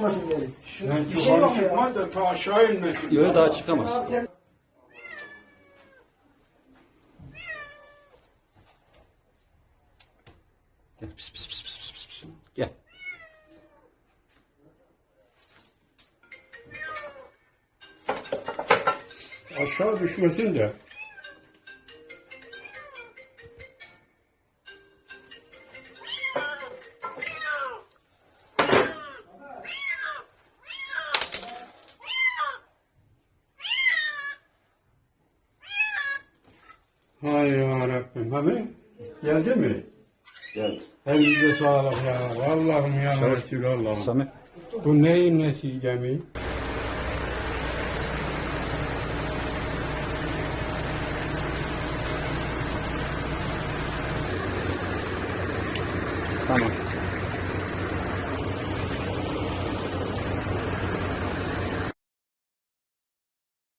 Nasıl geldi? Şu, Yani bir şey yok ya. da ta aşağı inmesin. Yok daha çıkamaz. Gel pis pis pis pis pis, pis. Gel. Aşağı düşmesin de. Hay ya Rabbim. Abi geldi mi? Geldi. Elinize sağlık ya. Allah'ım ya Şeref. Resulallah'ım. Sami. Bu neyin nesi gemi? Tamam.